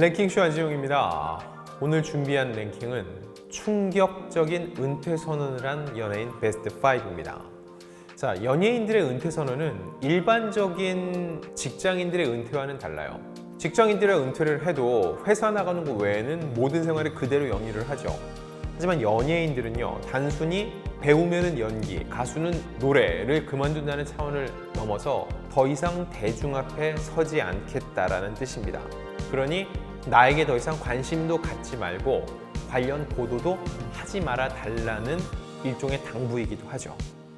랭킹쇼 안지용입니다. 오늘 준비한 랭킹은 충격적인 은퇴 선언을 한 연예인 베스트 5입니다. 자, 연예인들의 은퇴 선언은 일반적인 직장인들의 은퇴와는 달라요. 직장인들의 은퇴를 해도 회사 나가는 것 외에는 모든 생활을 그대로 영위를 하죠. 하지만 연예인들은요, 단순히 배우면은 연기, 가수는 노래를 그만둔다는 차원을 넘어서 더 이상 대중 앞에 서지 않겠다라는 뜻입니다. 그러니 나에게 더 이상 관심도 갖지 말고 관련 보도도 하지 말아 달라는 일종의 당부이기도 하죠.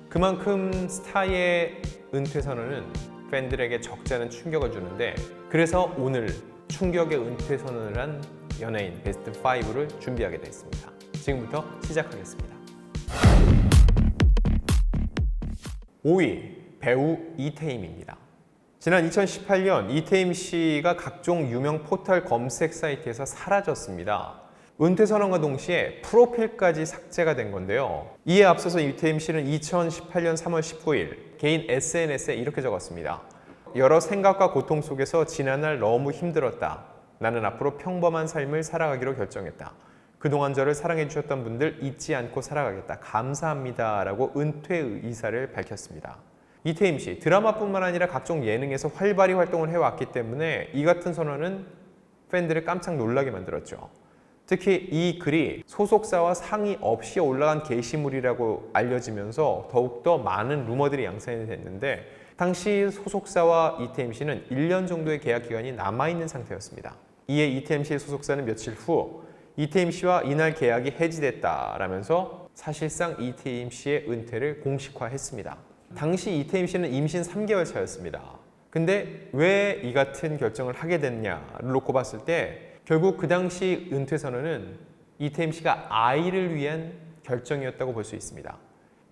그만큼 스타의 은퇴 선언은 팬들에게 적잖은 충격을 주는데 그래서 오늘 충격의 은퇴 선언을 한 연예인 베스트 5를 준비하게 됐습니다. 지금부터 시작하겠습니다. 5위 배우 이태임입니다. 지난 2018년 이태임 씨가 각종 유명 포털 검색 사이트에서 사라졌습니다. 은퇴 선언과 동시에 프로필까지 삭제가 된 건데요. 이에 앞서서 이태임 씨는 2018년 3월 19일 개인 SNS에 이렇게 적었습니다. 여러 생각과 고통 속에서 지난날 너무 힘들었다. 나는 앞으로 평범한 삶을 살아가기로 결정했다. 그동안 저를 사랑해 주셨던 분들 잊지 않고 살아가겠다. 감사합니다. 라고 은퇴 의사를 밝혔습니다. 이태임 씨, 드라마뿐만 아니라 각종 예능에서 활발히 활동을 해왔기 때문에 이 같은 선언은 팬들을 깜짝 놀라게 만들었죠. 특히 이 글이 소속사와 상의 없이 올라간 게시물이라고 알려지면서 더욱더 많은 루머들이 양산이 됐는데 당시 소속사와 이태임 씨는 1년 정도의 계약 기간이 남아있는 상태였습니다. 이에 이태임 씨의 소속사는 며칠 후 이태임 씨와 이날 계약이 해지됐다라면서 사실상 이태임 씨의 은퇴를 공식화했습니다. 당시 이태임 씨는 임신 3개월 차였습니다. 근데 왜 이 같은 결정을 하게 됐냐를 놓고 봤을 때 결국 그 당시 은퇴 선언은 이태임 씨가 아이를 위한 결정이었다고 볼 수 있습니다.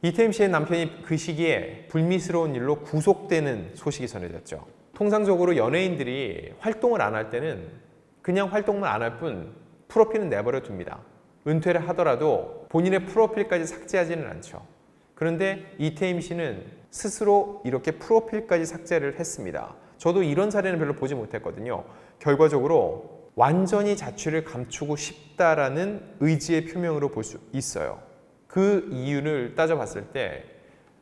이태임 씨의 남편이 그 시기에 불미스러운 일로 구속되는 소식이 전해졌죠. 통상적으로 연예인들이 활동을 안 할 때는 그냥 활동만 안 할 뿐 프로필은 내버려 둡니다. 은퇴를 하더라도 본인의 프로필까지 삭제하지는 않죠. 그런데 이태임 씨는 스스로 이렇게 프로필까지 삭제를 했습니다. 저도 이런 사례는 별로 보지 못했거든요. 결과적으로 완전히 자취를 감추고 싶다라는 의지의 표명으로 볼 수 있어요. 그 이유를 따져봤을 때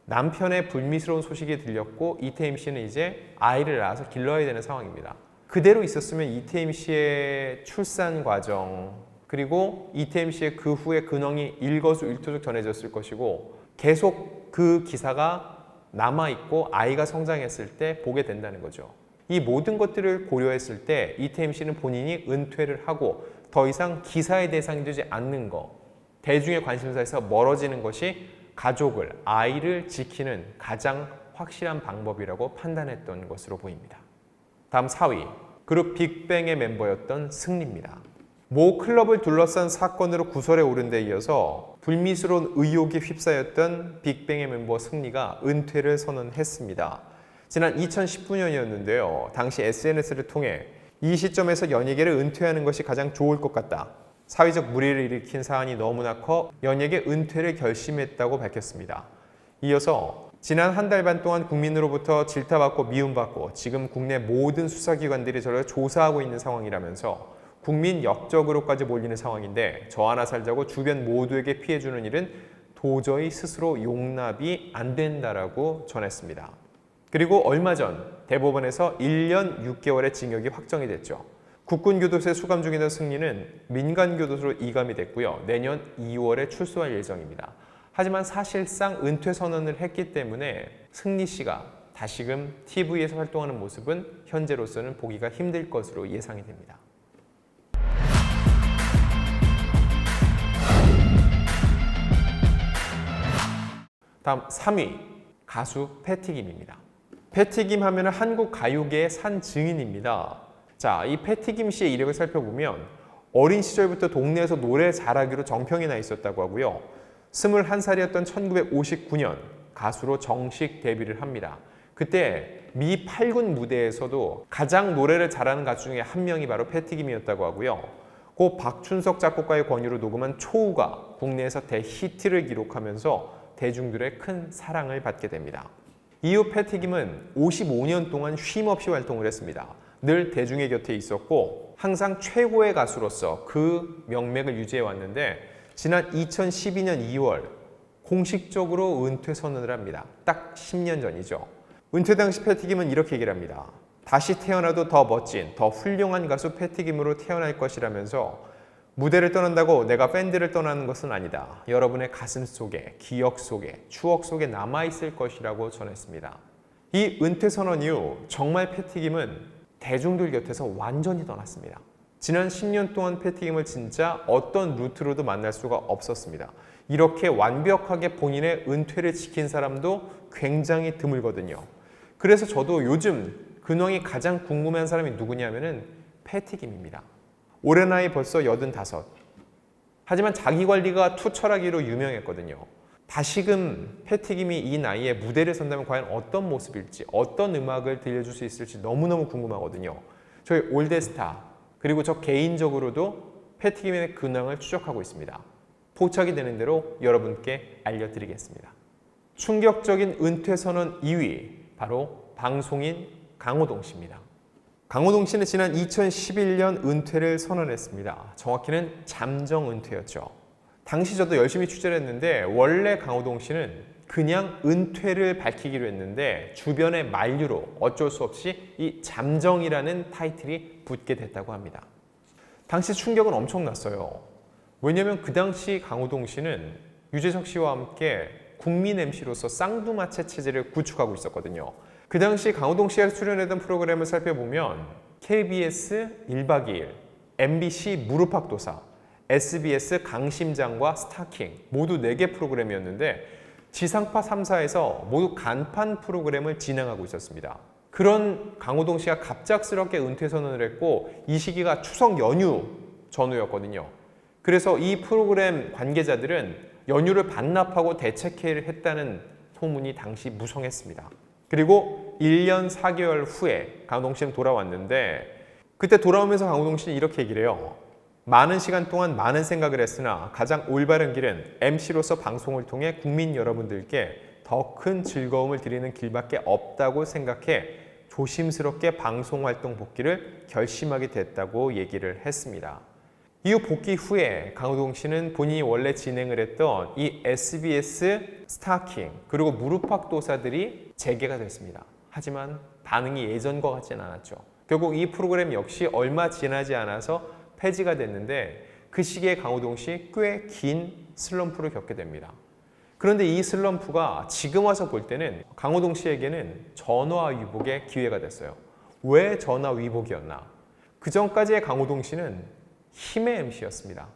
남편의 불미스러운 소식이 들렸고 이태임 씨는 이제 아이를 낳아서 길러야 되는 상황입니다. 그대로 있었으면 이태임 씨의 출산 과정 그리고 이태임 씨의 그 후에 근황이 일거수일투족 전해졌을 것이고 계속 그 기사가 남아 있고 아이가 성장했을 때 보게 된다는 거죠. 이 모든 것들을 고려했을 때 이태임 씨는 본인이 은퇴를 하고 더 이상 기사의 대상이 되지 않는 거, 대중의 관심사에서 멀어지는 것이 가족을, 아이를 지키는 가장 확실한 방법이라고 판단했던 것으로 보입니다. 다음 4위. 그룹 빅뱅의 멤버였던 승리입니다. 모 클럽을 둘러싼 사건으로 구설에 오른 데 이어서 불미스러운 의혹에 휩싸였던 빅뱅의 멤버 승리가 은퇴를 선언했습니다. 지난 2019년이었는데요. 당시 SNS를 통해 이 시점에서 연예계를 은퇴하는 것이 가장 좋을 것 같다. 사회적 무리를 일으킨 사안이 너무나 커 연예계 은퇴를 결심했다고 밝혔습니다. 이어서 지난 한 달 반 동안 국민으로부터 질타받고 미움받고 지금 국내 모든 수사기관들이 저를 조사하고 있는 상황이라면서 국민 역적으로까지 몰리는 상황인데 저 하나 살자고 주변 모두에게 피해 주는 일은 도저히 스스로 용납이 안 된다라고 전했습니다. 그리고 얼마 전 대법원에서 1년 6개월의 징역이 확정이 됐죠. 국군 교도소에 수감 중이던 승리는 민간 교도소로 이감이 됐고요. 내년 2월에 출소할 예정입니다. 하지만 사실상 은퇴 선언을 했기 때문에 승리 씨가 다시금 TV에서 활동하는 모습은 현재로서는 보기가 힘들 것으로 예상이 됩니다. 다음 3위 가수 패티김입니다. 패티김 하면 한국 가요계의 산 증인입니다. 자, 이 패티김 씨의 이력을 살펴보면 어린 시절부터 동네에서 노래 잘하기로 정평이 나 있었다고 하고요. 21살이었던 1959년 가수로 정식 데뷔를 합니다. 그때 미 8군 무대에서도 가장 노래를 잘하는 가수 중에 한 명이 바로 패티김이었다고 하고요. 고 박춘석 작곡가의 권유로 녹음한 초우가 국내에서 대히트를 기록하면서 대중들의 큰 사랑을 받게 됩니다. 이후 패티김은 55년 동안 쉼 없이 활동을 했습니다. 늘 대중의 곁에 있었고 항상 최고의 가수로서 그 명맥을 유지해 왔는데 지난 2012년 2월 공식적으로 은퇴 선언을 합니다. 딱 10년 전이죠. 은퇴 당시 패티김은 이렇게 얘기를 합니다. 다시 태어나도 더 멋진, 더 훌륭한 가수 패티김으로 태어날 것이라면서 무대를 떠난다고 내가 밴드를 떠나는 것은 아니다. 여러분의 가슴 속에, 기억 속에, 추억 속에 남아있을 것이라고 전했습니다. 이 은퇴 선언 이후 정말 패티김은 대중들 곁에서 완전히 떠났습니다. 지난 10년 동안 패티김을 진짜 어떤 루트로도 만날 수가 없었습니다. 이렇게 완벽하게 본인의 은퇴를 지킨 사람도 굉장히 드물거든요. 그래서 저도 요즘 근황이 가장 궁금한 사람이 누구냐면은 패티김입니다. 올해 나이 벌써 85. 하지만 자기 관리가 투철하기로 유명했거든요. 다시금 패티김이 이 나이에 무대를 선다면 과연 어떤 모습일지, 어떤 음악을 들려줄 수 있을지 너무너무 궁금하거든요. 저희 올데스타, 그리고 저 개인적으로도 패티김의 근황을 추적하고 있습니다. 포착이 되는 대로 여러분께 알려드리겠습니다. 충격적인 은퇴 선언 2위, 바로 방송인 강호동 씨입니다. 강호동 씨는 지난 2011년 은퇴를 선언했습니다. 정확히는 잠정 은퇴였죠. 당시 저도 열심히 취재를 했는데 원래 강호동 씨는 그냥 은퇴를 밝히기로 했는데 주변의 만류로 어쩔 수 없이 이 잠정이라는 타이틀이 붙게 됐다고 합니다. 당시 충격은 엄청났어요. 왜냐하면 그 당시 강호동 씨는 유재석 씨와 함께 국민 MC로서 쌍두마차 체제를 구축하고 있었거든요. 그 당시 강호동 씨가 출연했던 프로그램을 살펴보면 KBS 1박 2일, MBC 무릎팍도사, SBS 강심장과 스타킹 모두 4개 프로그램이었는데 지상파 3사에서 모두 간판 프로그램을 진행하고 있었습니다. 그런 강호동 씨가 갑작스럽게 은퇴 선언을 했고 이 시기가 추석 연휴 전후였거든요. 그래서 이 프로그램 관계자들은 연휴를 반납하고 대책회의를 했다는 소문이 당시 무성했습니다. 그리고 1년 4개월 후에 강호동 씨는 돌아왔는데 그때 돌아오면서 강호동 씨는 이렇게 얘기를 해요. 많은 시간 동안 많은 생각을 했으나 가장 올바른 길은 MC로서 방송을 통해 국민 여러분들께 더 큰 즐거움을 드리는 길밖에 없다고 생각해 조심스럽게 방송 활동 복귀를 결심하게 됐다고 얘기를 했습니다. 이후 복귀 후에 강호동 씨는 본인이 원래 진행을 했던 이 SBS 스타킹 그리고 무릎팍 도사들이 재개가 됐습니다. 하지만 반응이 예전과 같진 않았죠. 결국 이 프로그램 역시 얼마 지나지 않아서 폐지가 됐는데 그 시기에 강호동 씨 꽤 긴 슬럼프를 겪게 됩니다. 그런데 이 슬럼프가 지금 와서 볼 때는 강호동 씨에게는 전화위복의 기회가 됐어요. 왜 전화위복이었나? 그 전까지의 강호동 씨는 힘의 MC였습니다.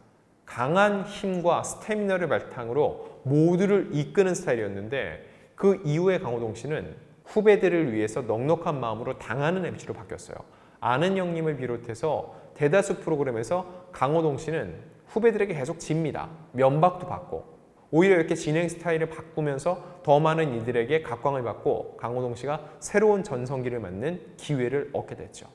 강한 힘과 스태미너를 바탕으로 모두를 이끄는 스타일이었는데 그 이후에 강호동 씨는 후배들을 위해서 넉넉한 마음으로 당하는 MC로 바뀌었어요. 아는 형님을 비롯해서 대다수 프로그램에서 강호동 씨는 후배들에게 계속 집니다. 면박도 받고 오히려 이렇게 진행 스타일을 바꾸면서 더 많은 이들에게 각광을 받고 강호동 씨가 새로운 전성기를 맞는 기회를 얻게 됐죠.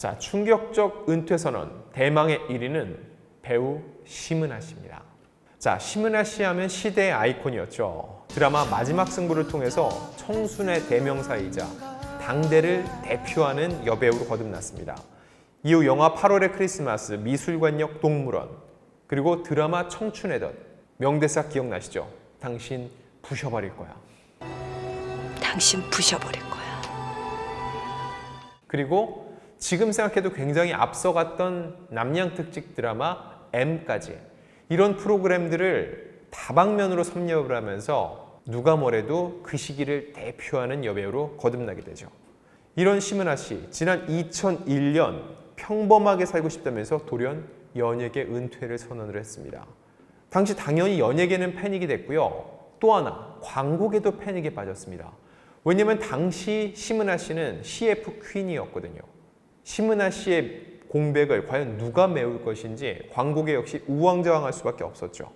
자, 충격적 은퇴 선언 대망의 1위는 배우 심은하 씨입니다. 자, 심은하 씨 하면 시대의 아이콘이었죠. 드라마 마지막 승부를 통해서 청순의 대명사이자 당대를 대표하는 여배우로 거듭났습니다. 이후 영화 8월의 크리스마스, 미술관역 동물원, 그리고 드라마 청춘의 덫, 명대사 기억나시죠? 당신 부셔버릴 거야. 당신 부셔버릴 거야. 그리고 지금 생각해도 굉장히 앞서갔던 남양 특집 드라마 M까지 이런 프로그램들을 다방면으로 섭렵을 하면서 누가 뭐래도 그 시기를 대표하는 여배우로 거듭나게 되죠. 이런 심은하 씨, 지난 2001년 평범하게 살고 싶다면서 돌연 연예계 은퇴를 선언을 했습니다. 당시 당연히 연예계는 패닉이 됐고요. 또 하나 광고계도 패닉에 빠졌습니다. 왜냐면 당시 심은하 씨는 CF 퀸이었거든요. 심은하 씨의 공백을 과연 누가 메울 것인지 광고계 역시 우왕좌왕할 수밖에 없었죠.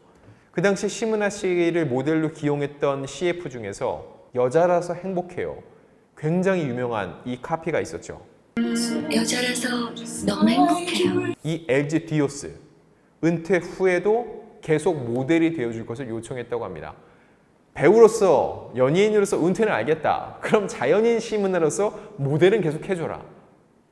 그 당시 심은하 씨를 모델로 기용했던 CF 중에서 여자라서 행복해요. 굉장히 유명한 이 카피가 있었죠. 여자라서 너무 행복해요. 이 LG 디오스 은퇴 후에도 계속 모델이 되어줄 것을 요청했다고 합니다. 배우로서 연예인으로서 은퇴는 알겠다. 그럼 자연인 시문화로서 모델은 계속 해줘라.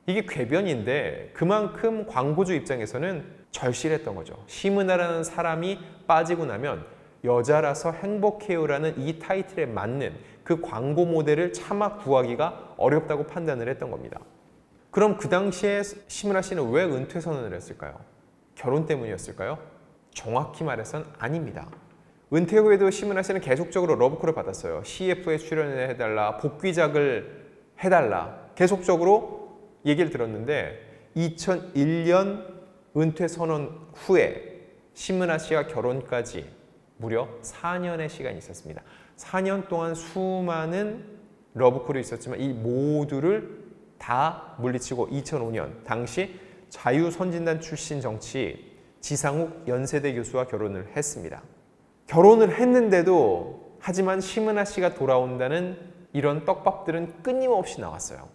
이게 궤변인데 그만큼 광고주 입장에서는 절실했던 거죠. 시문화라는 사람이 빠지고 나면 여자라서 행복해요라는 이 타이틀에 맞는 그 광고 모델을 차마 구하기가 어렵다고 판단을 했던 겁니다. 그럼 그 당시에 시문화 씨는 왜 은퇴 선언을 했을까요? 결혼 때문이었을까요? 정확히 말해선 아닙니다. 은퇴 후에도 시문화 씨는 계속적으로 러브콜을 받았어요. CF에 출연을 해달라, 복귀작을 해달라. 계속적으로 얘기를 들었는데 2001년 은퇴 선언 후에 시문화 씨와 결혼까지 무려 4년의 시간이 있었습니다. 4년 동안 수많은 러브콜이 있었지만 이 모두를 다 물리치고 2005년 당시 자유선진단 출신 정치 지상욱 연세대 교수와 결혼을 했습니다. 결혼을 했는데도 하지만 심은하 씨가 돌아온다는 이런 떡밥들은 끊임없이 나왔어요.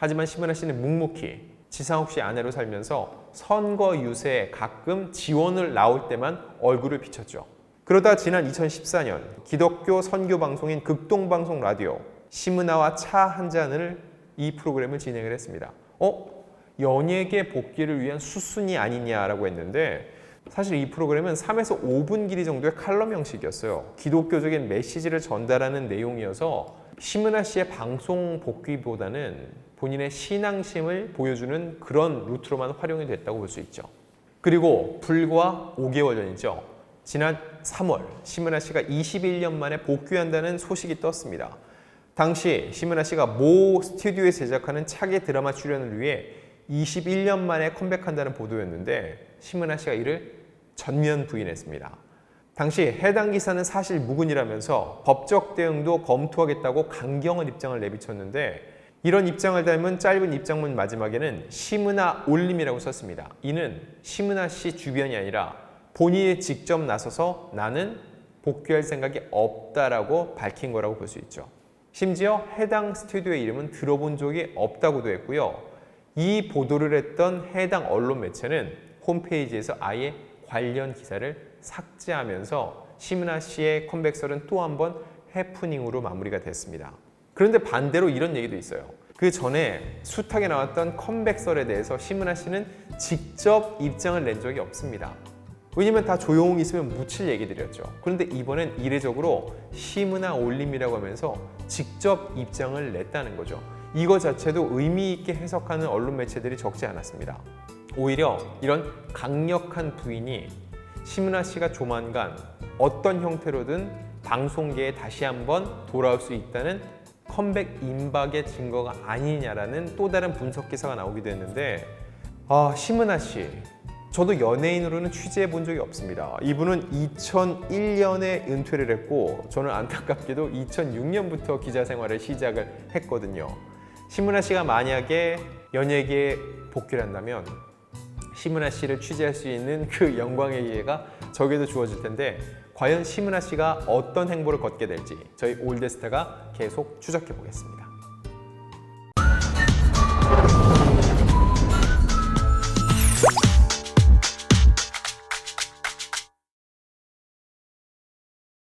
하지만 심은하 씨는 묵묵히 지상욱 씨 아내로 살면서 선거 유세에 가끔 지원을 나올 때만 얼굴을 비췄죠. 그러다 지난 2014년 기독교 선교 방송인 극동 방송 라디오 심은하와 차 한 잔을 이 프로그램을 진행을 했습니다. 어? 연예계 복귀를 위한 수순이 아니냐라고 했는데 사실 이 프로그램은 3에서 5분 길이 정도의 칼럼 형식이었어요. 기독교적인 메시지를 전달하는 내용이어서 심은하 씨의 방송 복귀보다는 본인의 신앙심을 보여주는 그런 루트로만 활용이 됐다고 볼 수 있죠. 그리고 불과 5개월 전이죠. 지난 3월 심은하 씨가 21년 만에 복귀한다는 소식이 떴습니다. 당시 심은하 씨가 모 스튜디오에 제작하는 차기 드라마 출연을 위해 21년 만에 컴백한다는 보도였는데 심은하 씨가 이를 전면 부인했습니다. 당시 해당 기사는 사실 무근이라면서 법적 대응도 검토하겠다고 강경한 입장을 내비쳤는데 이런 입장을 닮은 짧은 입장문 마지막에는 심은하 올림이라고 썼습니다. 이는 심은하 씨 주변이 아니라 본인이 직접 나서서 나는 복귀할 생각이 없다라고 밝힌 거라고 볼 수 있죠. 심지어 해당 스튜디오의 이름은 들어본 적이 없다고도 했고요. 이 보도를 했던 해당 언론 매체는 홈페이지에서 아예 관련 기사를 삭제하면서 심은하 씨의 컴백설은 또 한 번 해프닝으로 마무리가 됐습니다. 그런데 반대로 이런 얘기도 있어요. 그 전에 숱하게 나왔던 컴백설에 대해서 심은하 씨는 직접 입장을 낸 적이 없습니다. 왜냐면 다 조용히 있으면 묻힐 얘기들이었죠. 그런데 이번엔 이례적으로 심은하 올림이라고 하면서 직접 입장을 냈다는 거죠. 이거 자체도 의미 있게 해석하는 언론 매체들이 적지 않았습니다. 오히려 이런 강력한 부인이 심은하 씨가 조만간 어떤 형태로든 방송계에 다시 한번 돌아올 수 있다는 컴백 임박의 증거가 아니냐라는 또 다른 분석 기사가 나오기도 했는데 아 심은하 씨 저도 연예인으로는 취재해 본 적이 없습니다. 이분은 2001년에 은퇴를 했고 저는 안타깝게도 2006년부터 기자 생활을 시작을 했거든요. 심은하 씨가 만약에 연예계에 복귀를 한다면 심은하 씨를 취재할 수 있는 그 영광의 기회가 저에게도 주어질 텐데 과연 심은하 씨가 어떤 행보를 걷게 될지 저희 올드스타가 계속 추적해 보겠습니다.